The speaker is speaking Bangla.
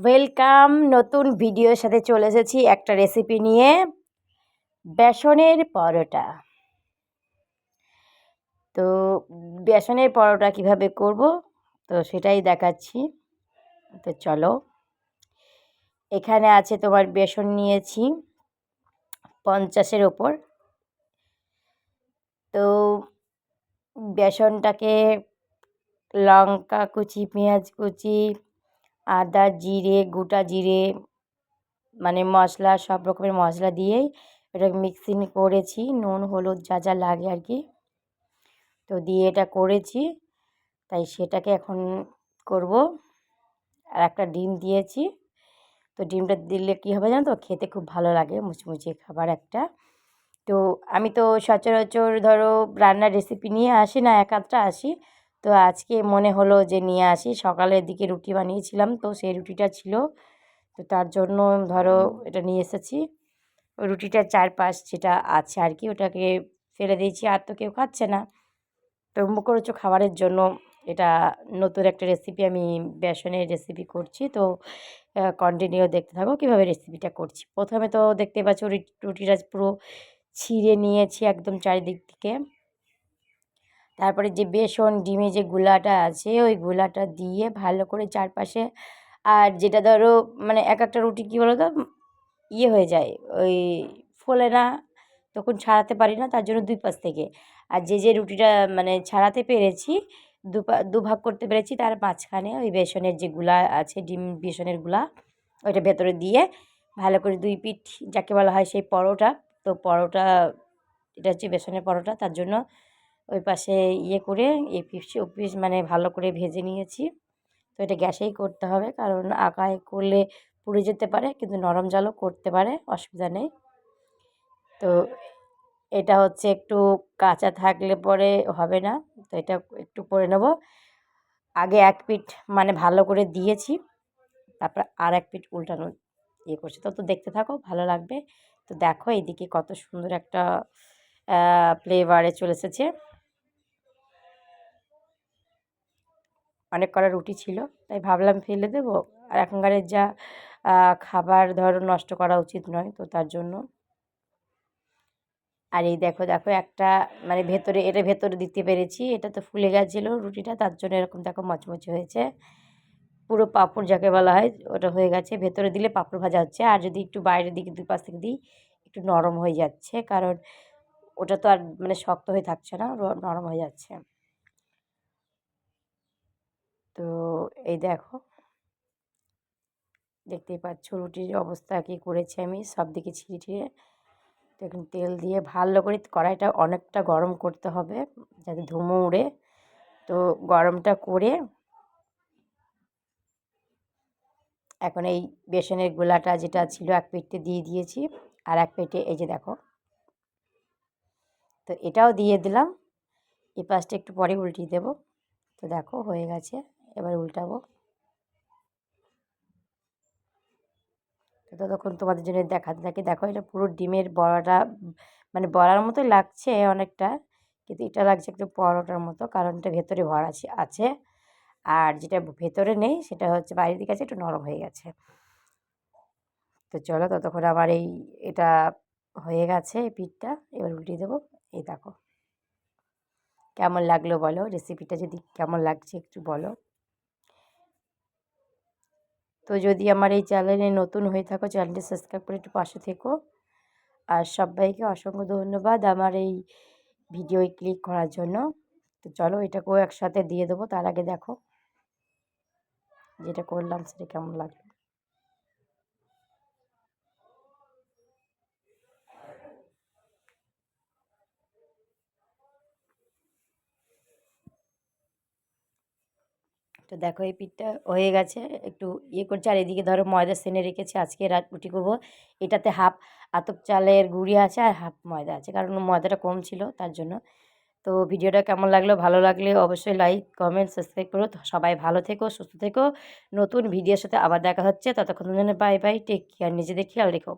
ওয়েলকাম নতুন ভিডিওর সাথে চলে এসেছি একটা রেসিপি নিয়ে। বেসনের পরোটা। তো বেসনের পরোটা কীভাবে করব? তো সেটাই দেখাচ্ছি। তো চলো। এখানে আছে তোমার বেসন নিয়েছি পঞ্চাশের ওপর। তো বেসনটাকে লঙ্কা কুচি, পেঁয়াজ কুচি আদা, জিরে, গোটা জিরে মানে মশলা, সব রকমের মশলা দিয়েই এটা মিক্সিং করেছি। নুন, হলুদ যা যা লাগে আর কি তো দিয়ে এটা করেছি। তাই সেটাকে এখন করব। আর একটা ডিম দিয়েছি। তো ডিমটা দিলে কী হবে জানো তো? খেতে খুব ভালো লাগে, মুচমুচে খাবার একটা। তো আমি তো সচরাচর ধরো রান্নার রেসিপি নিয়ে আসি না এক আধটা আসি। তো আজকে মনে হলো যে নিয়ে আসি। সকালের দিকে রুটি বানিয়েছিলাম, তো সেই রুটিটা ছিল। তো তার জন্য ধরো এটা নিয়ে এসেছি। রুটিটার চারপাশ যেটা আছে আর কি, ওটাকে ফেলে দিয়েছি। আর তো কেউ খাচ্ছে না। তো মুখরোচক খাবারের জন্য এটা নতুন একটা রেসিপি আমি বেসনের রেসিপি করছি। তো কন্টিনিউ দেখতে থাকো কীভাবে রেসিপিটা করছি। প্রথমে তো দেখতে পাচ্ছ রুটিটা পুরো ছিঁড়ে নিয়েছি একদম চারিদিক থেকে। তারপরে যে বেসন, ডিমে যে গুলাটা আছে, ওই গুলাটা দিয়ে ভালো করে চারপাশে আর যেটা ধরো মানে এক একটা রুটি কী বলো তো ইয়ে হয়ে যায়, ওই ফোলে না, তখন ছাড়াতে পারি না, তার জন্য দুই পাশ থেকে। আর যে যে রুটিটা মানে ছাড়াতে পেরেছি দুপা দুভাগ করতে পেরেছি, তার মাঝখানে ওই বেসনের যে গুলা আছে, ডিম বেসনেরগুলা, ওইটা ভেতরে দিয়ে ভালো করে দুই পিঠ, যাকে বলা হয় সেই পরোটা, তো পরোটা, এটা হচ্ছে বেসনের পরোটা, তার জন্য ওই পাশে ইয়ে করে এই পিস ও পিস মানে ভালো করে ভেজে নিয়েছি। তো এটা গ্যাসেই করতে হবে, কারণ আঁকায় করলে পুড়ে যেতে পারে, কিন্তু নরম জালও করতে পারে, অসুবিধা নেই। তো এটা হচ্ছে একটু কাঁচা থাকলে পরে হবে না, তো এটা একটু করে নেব। আগে এক পিঠ মানে ভালো করে দিয়েছি, তারপর আর এক পিঠ উল্টানো ইয়ে করছি। তো তো দেখতে থাকো, ভালো লাগবে। তো দেখো এইদিকে কত সুন্দর একটা ফ্লেভারে চলে এসেছে। অনেক কটা রুটি ছিল, তাই ভাবলাম ফেলে দেবো। আর এখনকারের যা খাবার ধরো নষ্ট করা উচিত নয়, তো তার জন্য। আর এই দেখো দেখো একটা মানে ভেতরে, এটা ভেতরে দিতে পেরেছি, এটা তো ফুলে গেছিল রুটিটা, তার জন্য এরকম দেখো মচমচে হয়েছে। পুরো পাঁপড় যাকে বলা হয়, ওটা হয়ে গেছে। ভেতরে দিলে পাঁপড় ভাজা হচ্ছে, আর যদি একটু বাইরের দিকে দুই পাশ থেকে দিই, একটু নরম হয়ে যাচ্ছে, কারণ ওটা তো আর মানে শক্ত হয়ে থাকছে না নরম হয়ে যাচ্ছে। তো এই দেখো। দেখতেই পাচ্ছ রুটির অবস্থা কী করেছি আমি। সব দিকে ছিঁড়ে ছিঁড়ে দেখুন তেল দিয়ে ভালো করে কড়াইটা অনেকটা গরম করতে হবে যাতে ধুমো উড়ে তো গরমটা করে এখন এই বেসনের গোলাটা যেটা ছিল এক পেটে দিয়ে দিয়েছি। আর এক পেটে এই যে দেখো। তো এটাও দিয়ে দিলাম। এই পাশটা একটু পরে উল্টিয়ে দেবো। তো দেখো হয়ে গেছে। এবার উল্টাবো। ততক্ষণ তোমাদের জন্য দেখাতে থাকি। দেখো, এটা পুরো ডিমের বড়াটা মানে বড়ার মতোই লাগছে অনেকটা, কিন্তু এটা লাগছে একটু পরোটার মতো, কারণ এটা ভেতরে ভরা আছে। আর যেটা ভেতরে নেই, সেটা হচ্ছে বাইরের দিকে আছে, একটু নরম হয়ে গেছে। তো চলো, ততক্ষণ আমার এই, এটা হয়ে গেছে পিঠটা, এবার উল্টিয়ে দেবো। এই দেখো। কেমন লাগল বলো? রেসিপিটা যদি কেমন লাগছে একটু বলো। তো যদি আমার এই চ্যানেলে নতুন হয়ে থাকো, চ্যানেলটি সাবস্ক্রাইব করে একটু পাশে থেকো। আর সবাইকে অসংখ্য ধন্যবাদ আমার এই ভিডিও ক্লিক করার জন্য। তো চলো এটাকেও একসাথে দিয়ে দেবো, তার আগে দেখো। যেটা করলাম সেটা কেমন লাগল। তো দেখো এই পিঠটা হয়ে গেছে। একটু ইয়ে করছে আর এদিকে ধরো ময়দা সেনে রেখেছি। আজকে রুটি করব। এটাতে হাফ আতপ চালের গুঁড়ি আছে আর হাফ ময়দা আছে। কারণ ময়দাটা কম ছিল তার জন্য। তো ভিডিওটা কেমন লাগল? ভালো লাগলে অবশ্যই লাইক, কমেন্ট, সাবস্ক্রাইব করো। সবাই ভালো থেকো, সুস্থ থেকো। নতুন ভিডিওর সাথে আবার দেখা হচ্ছে। ততক্ষণ বাই বাই। টেক কেয়ার নিজেদের খেয়াল রেখো।